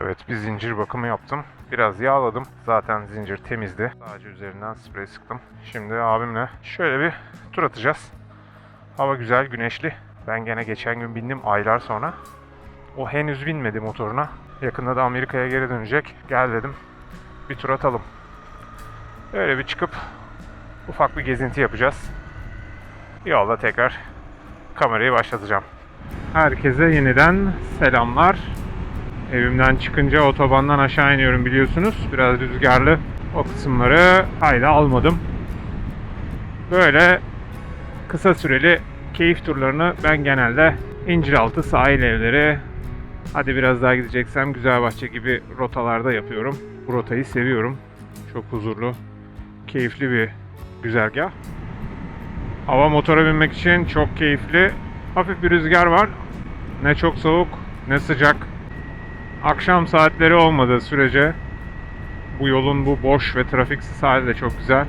Evet bir zincir bakımı yaptım. Biraz yağladım. Zaten zincir temizdi. Sadece üzerinden sprey sıktım. Şimdi abimle şöyle bir tur atacağız. Hava güzel, güneşli. Ben gene geçen gün bindim aylar sonra. O henüz binmedi motoruna. Yakında da Amerika'ya geri dönecek. Gel dedim. Bir tur atalım. Böyle bir çıkıp ufak bir gezinti yapacağız. Yolda tekrar kamerayı başlatacağım. Herkese yeniden selamlar. Evimden çıkınca otobandan aşağı iniyorum biliyorsunuz. Biraz rüzgarlı. O kısımları hayda almadım. Böyle kısa süreli keyif turlarını ben genelde İnciraltı sahil evleri, hadi biraz daha gideceksem Güzelbahçe gibi rotalarda yapıyorum. Bu rotayı seviyorum. Çok huzurlu, keyifli bir güzergah. Hava motora binmek için çok keyifli. Hafif bir rüzgar var. Ne çok soğuk ne sıcak. Akşam saatleri olmadığı sürece bu yolun bu boş ve trafiksiz hali de çok güzel.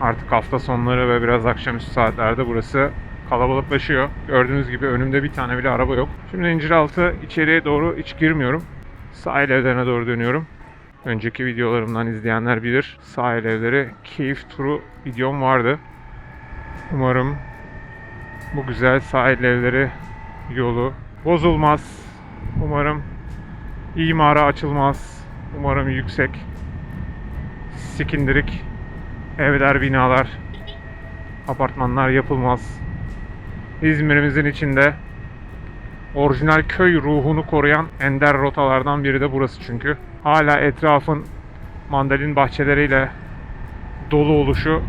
Artık hafta sonları ve biraz akşamüstü saatlerde burası kalabalıklaşıyor. Gördüğünüz gibi önümde bir tane bile araba yok. Şimdi İnciraltı içeriye doğru hiç girmiyorum. Sahil evlerine doğru dönüyorum. Önceki videolarımdan izleyenler bilir. Sahil evleri keyif turu videom vardı. Umarım bu güzel sahil evleri yolu bozulmaz. Umarım imara açılmaz. Umarım yüksek, sikindirik evler, binalar, apartmanlar yapılmaz. İzmir'imizin içinde orijinal köy ruhunu koruyan ender rotalardan biri de burası çünkü. Hala etrafın mandalin bahçeleriyle dolu oluşu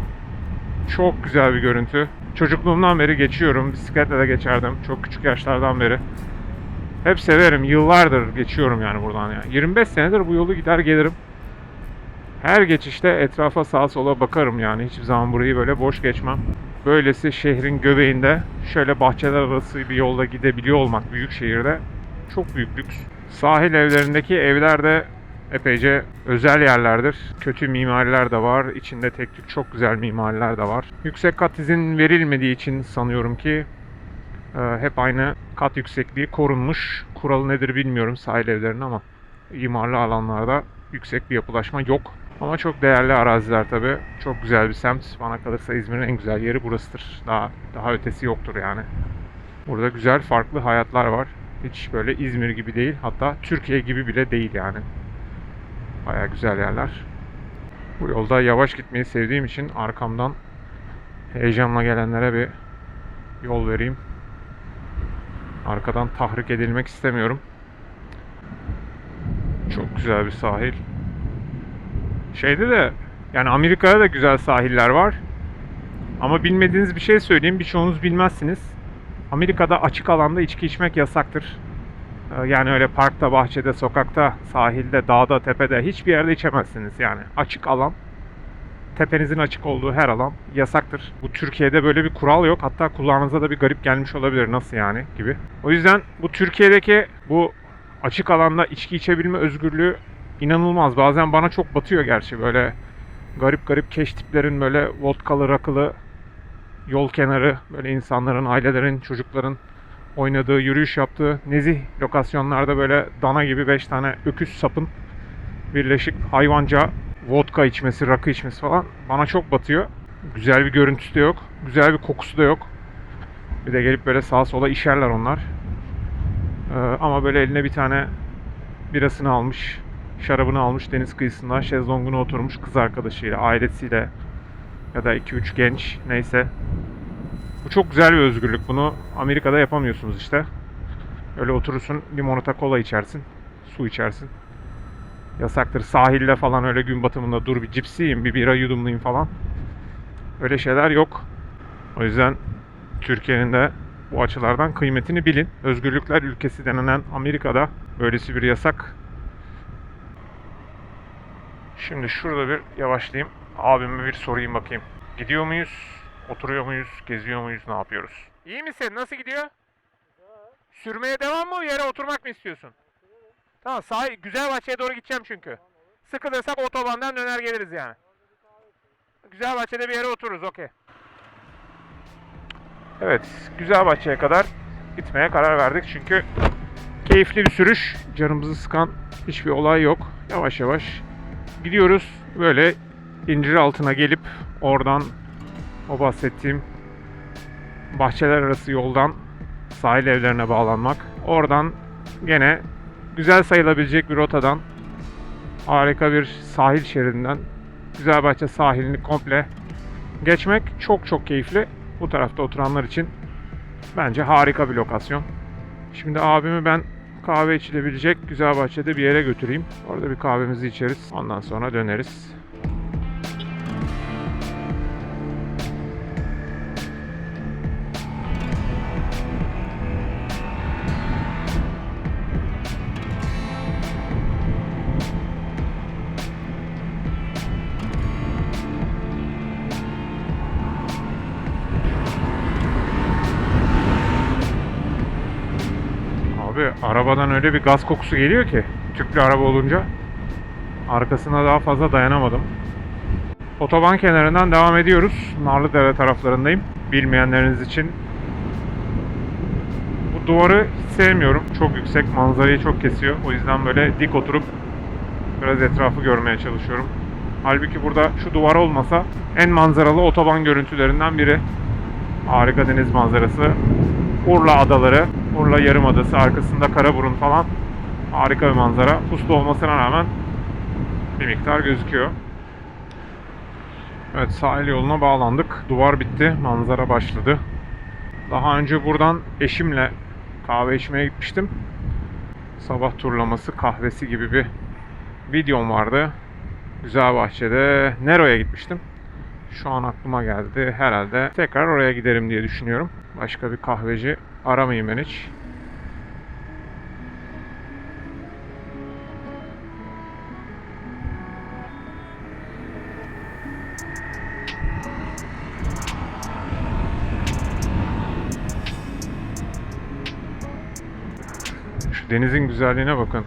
çok güzel bir görüntü. Çocukluğumdan beri geçiyorum. Bisikletle de geçerdim. Çok küçük yaşlardan beri. Hep severim. Yıllardır geçiyorum yani buradan. Yani. 25 senedir bu yolu gider gelirim. Her geçişte etrafa sağa sola bakarım yani. Hiçbir zaman burayı böyle boş geçmem. Böylesi şehrin göbeğinde şöyle bahçeler arası bir yolda gidebiliyor olmak büyük şehirde çok büyük lüks. Sahil evlerindeki evler de epeyce özel yerlerdir. Kötü mimariler de var. İçinde tek tük çok güzel mimariler de var. Yüksek kat izin verilmediği için sanıyorum ki e, hep aynı kat yüksekliği korunmuş. Kuralı nedir bilmiyorum sahil evlerinin ama imarlı alanlarda yüksek bir yapılaşma yok. Ama çok değerli araziler tabi. Çok güzel bir semt. Bana kalırsa İzmir'in en güzel yeri burasıdır. Daha daha ötesi yoktur yani. Burada güzel farklı hayatlar var. Hiç böyle İzmir gibi değil. Hatta Türkiye gibi bile değil yani. Baya güzel yerler. Bu yolda yavaş gitmeyi sevdiğim için arkamdan heyecanla gelenlere bir yol vereyim. Arkadan tahrik edilmek istemiyorum. Çok güzel bir sahil. Şeyde de yani Amerika'da da güzel sahiller var. Ama bilmediğiniz bir şey söyleyeyim. Birçoğunuz bilmezsiniz. Amerika'da açık alanda içki içmek yasaktır. Ee, Yani öyle parkta, bahçede, sokakta, sahilde, dağda, tepede hiçbir yerde içemezsiniz yani. Açık alan, tepenizin açık olduğu her alan yasaktır. Bu Türkiye'de böyle bir kural yok. Hatta kulağınıza da bir garip gelmiş olabilir. Nasıl yani gibi. O yüzden bu Türkiye'deki bu açık alanda içki içebilme özgürlüğü inanılmaz. Bazen bana çok batıyor gerçi böyle garip garip keş tiplerin böyle vodkalı rakılı yol kenarı böyle insanların, ailelerin, çocukların oynadığı, yürüyüş yaptığı nezih lokasyonlarda böyle dana gibi 5 tane öküz sapın birleşik hayvanca vodka içmesi, rakı içmesi falan bana çok batıyor. Güzel bir görüntüsü de yok. Güzel bir kokusu da yok. Bir de gelip böyle sağa sola işerler onlar. Ee, ama böyle eline bir tane birasını almış, şarabını almış deniz kıyısında şezlonguna oturmuş kız arkadaşıyla, ailesiyle ya da 2-3 genç neyse. Bu çok güzel bir özgürlük. Bunu Amerika'da yapamıyorsunuz işte. Öyle oturursun limonata kola içersin, su içersin. Yasaktır. Sahilde falan öyle gün batımında dur bir cips yiyeyim, bir bira yudumlayayım falan. Öyle şeyler yok. O yüzden Türkiye'nin de bu açılardan kıymetini bilin. Özgürlükler ülkesi denilen Amerika'da böylesi bir yasak Şimdi şurada bir yavaşlayayım. Abime bir sorayım bakayım. Gidiyor muyuz? Oturuyor muyuz? Geziyor muyuz? Ne yapıyoruz? İyi misin? Nasıl gidiyor? Sürmeye devam mı? Yere oturmak mı istiyorsun? Tamam sağ güzel bahçeye doğru gideceğim çünkü. Sıkılırsak otobandan döner geliriz yani. Güzel bahçede bir yere otururuz okey. Evet güzel bahçeye kadar gitmeye karar verdik çünkü Keyifli bir sürüş. Canımızı sıkan hiçbir olay yok. Yavaş yavaş gidiyoruz. Böyle incir altına gelip oradan o bahsettiğim bahçeler arası yoldan sahil evlerine bağlanmak. Oradan gene güzel sayılabilecek bir rotadan harika bir sahil şeridinden Güzelbahçe sahilini komple geçmek çok çok keyifli. Bu tarafta oturanlar için bence harika bir lokasyon. Şimdi abimi ben kahve içilebilecek Güzelbahçe'de bir yere götüreyim. Orada bir kahvemizi içeriz. Ondan sonra döneriz. Arabadan öyle bir gaz kokusu geliyor ki tüplü araba olunca arkasına daha fazla dayanamadım. Otoban kenarından devam ediyoruz. Narlıdere taraflarındayım. Bilmeyenleriniz için. Bu duvarı hiç sevmiyorum. Çok yüksek. Manzarayı çok kesiyor. O yüzden böyle dik oturup biraz etrafı görmeye çalışıyorum. Halbuki burada şu duvar olmasa en manzaralı otoban görüntülerinden biri. Harika deniz manzarası. Urla adaları, Urla Yarımadası, arkasında Karaburun falan. Harika bir manzara. Puslu olmasına rağmen bir miktar gözüküyor. Evet sahil yoluna bağlandık. Duvar bitti, manzara başladı. Daha önce buradan eşimle kahve içmeye gitmiştim. Sabah turlaması, kahvesi gibi bir videom vardı. Güzelbahçe'de Nero'ya gitmiştim. Şu an aklıma geldi. Herhalde tekrar oraya giderim diye düşünüyorum. Başka bir kahveci aramayayım ben hiç. Şu denizin güzelliğine bakın.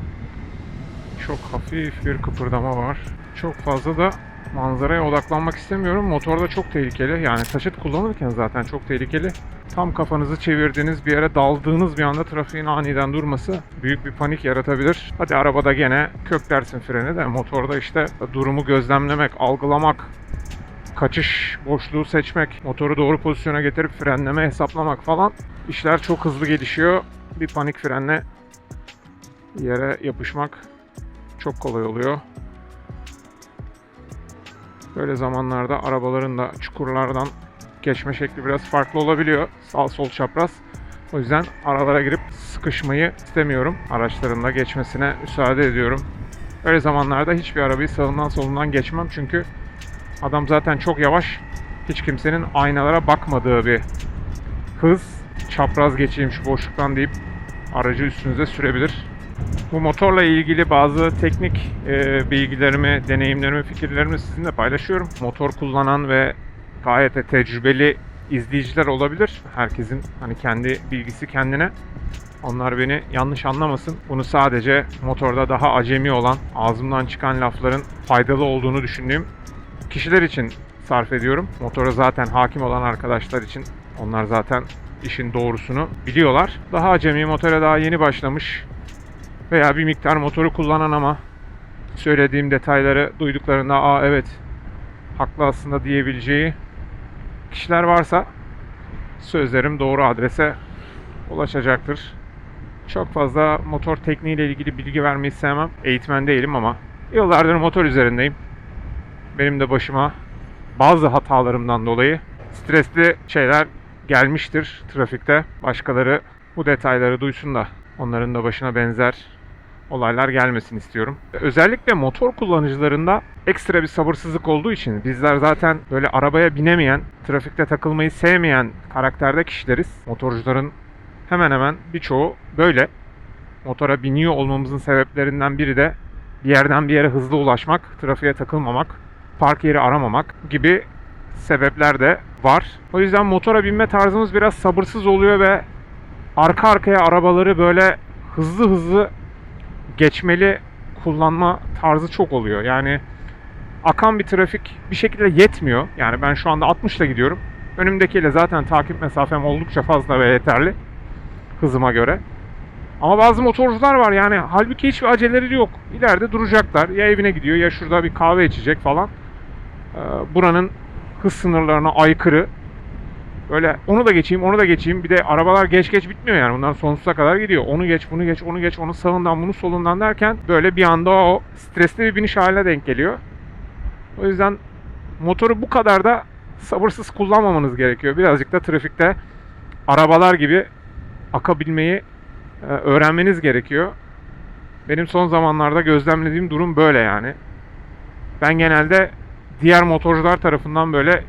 Çok hafif bir kıpırdama var. Çok fazla da manzaraya odaklanmak istemiyorum. Motorda çok tehlikeli. Yani taşıt kullanırken zaten çok tehlikeli. Tam kafanızı çevirdiğiniz bir yere daldığınız bir anda trafiğin aniden durması büyük bir panik yaratabilir. Hadi arabada gene köklersin freni de motorda işte durumu gözlemlemek, algılamak, kaçış boşluğu seçmek, motoru doğru pozisyona getirip frenleme hesaplamak falan işler çok hızlı gelişiyor. Bir panik frenle yere yapışmak çok kolay oluyor. Böyle zamanlarda arabaların da çukurlardan geçme şekli biraz farklı olabiliyor. Sağ sol çapraz. O yüzden aralara girip sıkışmayı istemiyorum. Araçların da geçmesine müsaade ediyorum. Öyle zamanlarda hiçbir arabayı sağından solundan geçmem çünkü adam zaten çok yavaş. Hiç kimsenin aynalara bakmadığı bir hız. Çapraz geçeyim şu boşluktan deyip aracı üstünüze sürebilir. Bu motorla ilgili bazı teknik e, bilgilerimi, deneyimlerimi, fikirlerimi sizinle paylaşıyorum. Motor kullanan ve gayet de tecrübeli izleyiciler olabilir. Herkesin hani kendi bilgisi kendine. Onlar beni yanlış anlamasın. Bunu sadece motorda daha acemi olan, ağzımdan çıkan lafların faydalı olduğunu düşündüğüm kişiler için sarf ediyorum. Motora zaten hakim olan arkadaşlar için onlar zaten işin doğrusunu biliyorlar. Daha acemi motora daha yeni başlamış veya bir miktar motoru kullanan ama söylediğim detayları duyduklarında aa evet haklı aslında diyebileceği kişiler varsa sözlerim doğru adrese ulaşacaktır. Çok fazla motor tekniğiyle ilgili bilgi vermeyi sevmem. Eğitmen değilim ama yıllardır motor üzerindeyim. Benim de başıma bazı hatalarımdan dolayı stresli şeyler gelmiştir trafikte. Başkaları bu detayları duysun da onların da başına benzer olaylar gelmesin istiyorum. Özellikle motor kullanıcılarında ekstra bir sabırsızlık olduğu için bizler zaten böyle arabaya binemeyen, trafikte takılmayı sevmeyen karakterde kişileriz. Motorcuların hemen hemen birçoğu böyle. Motora biniyor olmamızın sebeplerinden biri de bir yerden bir yere hızlı ulaşmak, trafiğe takılmamak, park yeri aramamak gibi sebepler de var. O yüzden motora binme tarzımız biraz sabırsız oluyor ve arka arkaya arabaları böyle hızlı hızlı geçmeli kullanma tarzı çok oluyor. Yani akan bir trafik bir şekilde yetmiyor. Yani ben şu anda 60 ile gidiyorum. Önümdekiyle zaten takip mesafem oldukça fazla ve yeterli hızıma göre. Ama bazı motorcular var yani halbuki hiçbir aceleleri yok. İleride duracaklar. Ya evine gidiyor ya şurada bir kahve içecek falan. Ee, buranın hız sınırlarına aykırı. Böyle onu da geçeyim, onu da geçeyim. Bir de arabalar geç geç bitmiyor yani. Bundan sonsuza kadar gidiyor. Onu geç, bunu geç, onu geç, onu sağından, bunu solundan derken böyle bir anda o stresli bir biniş haline denk geliyor. O yüzden motoru bu kadar da sabırsız kullanmamanız gerekiyor. Birazcık da trafikte arabalar gibi akabilmeyi e, öğrenmeniz gerekiyor. Benim son zamanlarda gözlemlediğim durum böyle yani. Ben genelde diğer motorcular tarafından böyle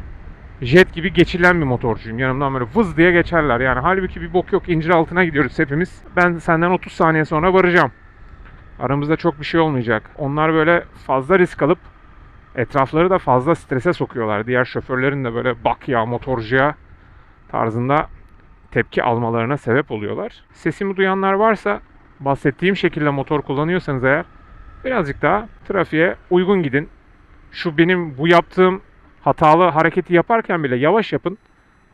jet gibi geçilen bir motorcuyum. Yanımdan böyle vız diye geçerler. Yani halbuki bir bok yok incir altına gidiyoruz hepimiz. Ben senden 30 saniye sonra varacağım. Aramızda çok bir şey olmayacak. Onlar böyle fazla risk alıp etrafları da fazla strese sokuyorlar. Diğer şoförlerin de böyle bak ya motorcuya tarzında tepki almalarına sebep oluyorlar. Sesimi duyanlar varsa bahsettiğim şekilde motor kullanıyorsanız eğer birazcık daha trafiğe uygun gidin. Şu benim bu yaptığım hatalı hareketi yaparken bile yavaş yapın.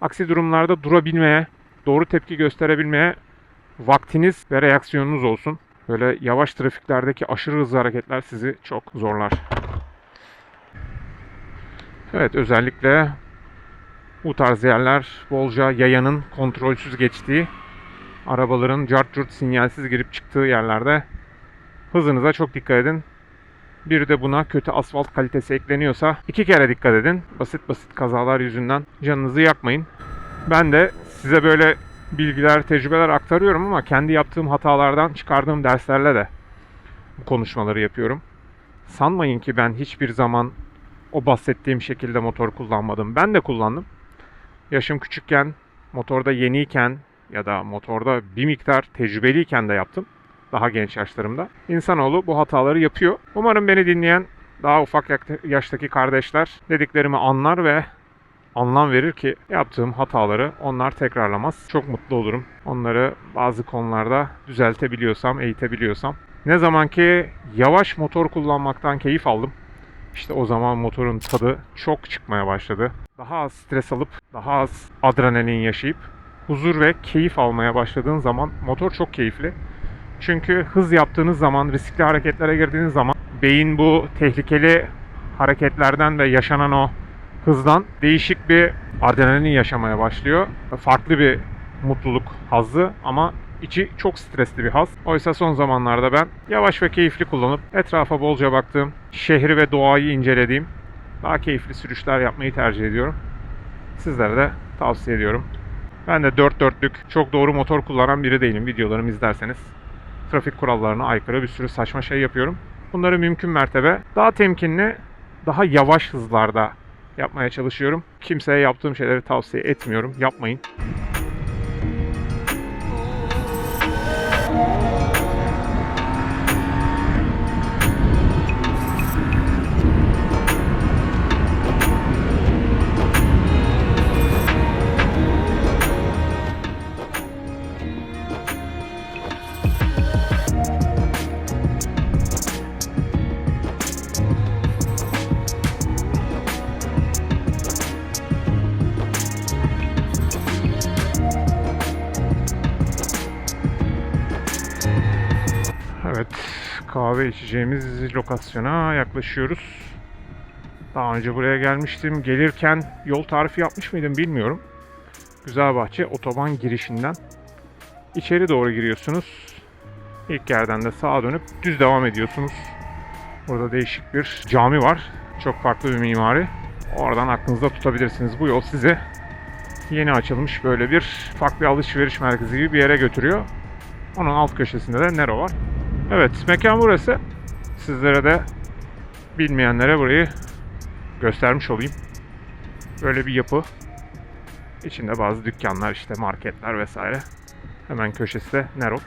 Aksi durumlarda durabilmeye, doğru tepki gösterebilmeye vaktiniz ve reaksiyonunuz olsun. Böyle yavaş trafiklerdeki aşırı hızlı hareketler sizi çok zorlar. Evet özellikle bu tarz yerler bolca yayanın kontrolsüz geçtiği, arabaların cart curt sinyalsiz girip çıktığı yerlerde hızınıza çok dikkat edin. Bir de buna kötü asfalt kalitesi ekleniyorsa iki kere dikkat edin. Basit basit kazalar yüzünden canınızı yakmayın. Ben de size böyle bilgiler, tecrübeler aktarıyorum ama kendi yaptığım hatalardan çıkardığım derslerle de bu konuşmaları yapıyorum. Sanmayın ki ben hiçbir zaman o bahsettiğim şekilde motor kullanmadım. Ben de kullandım. Yaşım küçükken, motorda yeniyken ya da motorda bir miktar tecrübeliyken de yaptım. Daha genç yaşlarımda. İnsanoğlu bu hataları yapıyor. Umarım beni dinleyen daha ufak yaştaki kardeşler dediklerimi anlar ve anlam verir ki yaptığım hataları onlar tekrarlamaz. Çok mutlu olurum. Onları bazı konularda düzeltebiliyorsam, eğitebiliyorsam. Ne zaman ki yavaş motor kullanmaktan keyif aldım. İşte o zaman motorun tadı çok çıkmaya başladı. Daha az stres alıp, daha az adrenalin yaşayıp huzur ve keyif almaya başladığın zaman motor çok keyifli. Çünkü hız yaptığınız zaman, riskli hareketlere girdiğiniz zaman beyin bu tehlikeli hareketlerden ve yaşanan o hızdan değişik bir adrenalin yaşamaya başlıyor. Farklı bir mutluluk hazzı ama içi çok stresli bir haz. Oysa son zamanlarda ben yavaş ve keyifli kullanıp etrafa bolca baktığım, şehri ve doğayı incelediğim daha keyifli sürüşler yapmayı tercih ediyorum. Sizlere de tavsiye ediyorum. Ben de dört dörtlük çok doğru motor kullanan biri değilim. Videolarımı izlerseniz trafik kurallarına aykırı bir sürü saçma şey yapıyorum. Bunları mümkün mertebe daha temkinli, daha yavaş hızlarda yapmaya çalışıyorum. Kimseye yaptığım şeyleri tavsiye etmiyorum. Yapmayın. Kahve içeceğimiz lokasyona yaklaşıyoruz. Daha önce buraya gelmiştim. Gelirken yol tarifi yapmış mıydım bilmiyorum. Güzelbahçe otoban girişinden içeri doğru giriyorsunuz. İlk yerden de sağa dönüp düz devam ediyorsunuz. Burada değişik bir cami var. Çok farklı bir mimari. Oradan aklınızda tutabilirsiniz. Bu yol sizi yeni açılmış böyle bir farklı alışveriş merkezi gibi bir yere götürüyor. Onun alt köşesinde de Nero var. Evet, mekan burası. Sizlere de bilmeyenlere burayı göstermiş olayım. Böyle bir yapı. İçinde bazı dükkanlar, işte marketler vesaire. Hemen köşesi de Nero.